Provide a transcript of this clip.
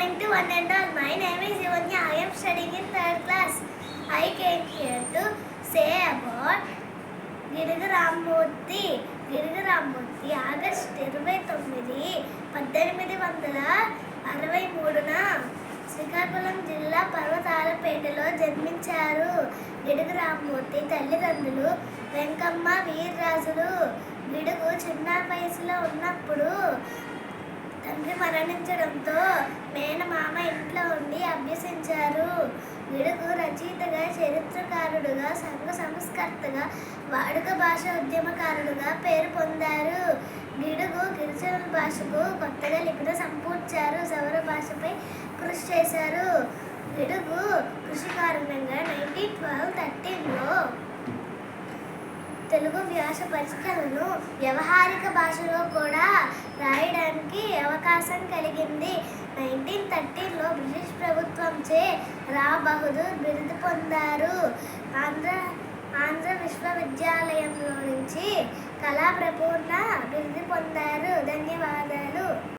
morning to one and all. My name is Yuvanya. I am studying in third class. I came here to say about Gidugu Rammurthy Gidugu Rammurthy August ఇరవై తొమ్మిది పద్దెనిమిది వందల అరవై మూడున శ్రీకాకుళం జిల్లా పర్వతాలపేటలో జన్మించారు గిడుగు రామ్మూర్తి తల్లిదండ్రులు వెంకమ్మ వీర్రాజులు గిడుగు చిన్న వయసులో ఉన్నప్పుడు తండ్రి మరణించడంతో మేనమామ ఇంట్లో ఉండి అభ్యసించారు. గిడుగు రచయితగా చరిత్రకారుడుగా సంఘ సంస్కర్తగా వాడుక భాష ఉద్యమకారుడుగా పేరు పొందారు. గిడుగు గిరిజన భాషకు కొత్తగా లిపిన సంపూర్చారు సౌర భాషపై కృషి చేశారు. గిడుగు కృషి కారణంగా నైన్టీన్ ట్వెల్వ్ థర్టీన్లో తెలుగు వ్యాస పరిష్కరణను వ్యవహారిక భాషలో కూడా రాయడానికి అవకాశం కలిగింది. నైన్టీన్ థర్టీలో బ్రిటిష్ ప్రభుత్వంచే రా బహదూర్ బిరుదు పొందారు. ఆంధ్ర ఆంధ్ర విశ్వవిద్యాలయంలో నుంచి కళా ప్రపూర్ణ బిరుదు పొందారు.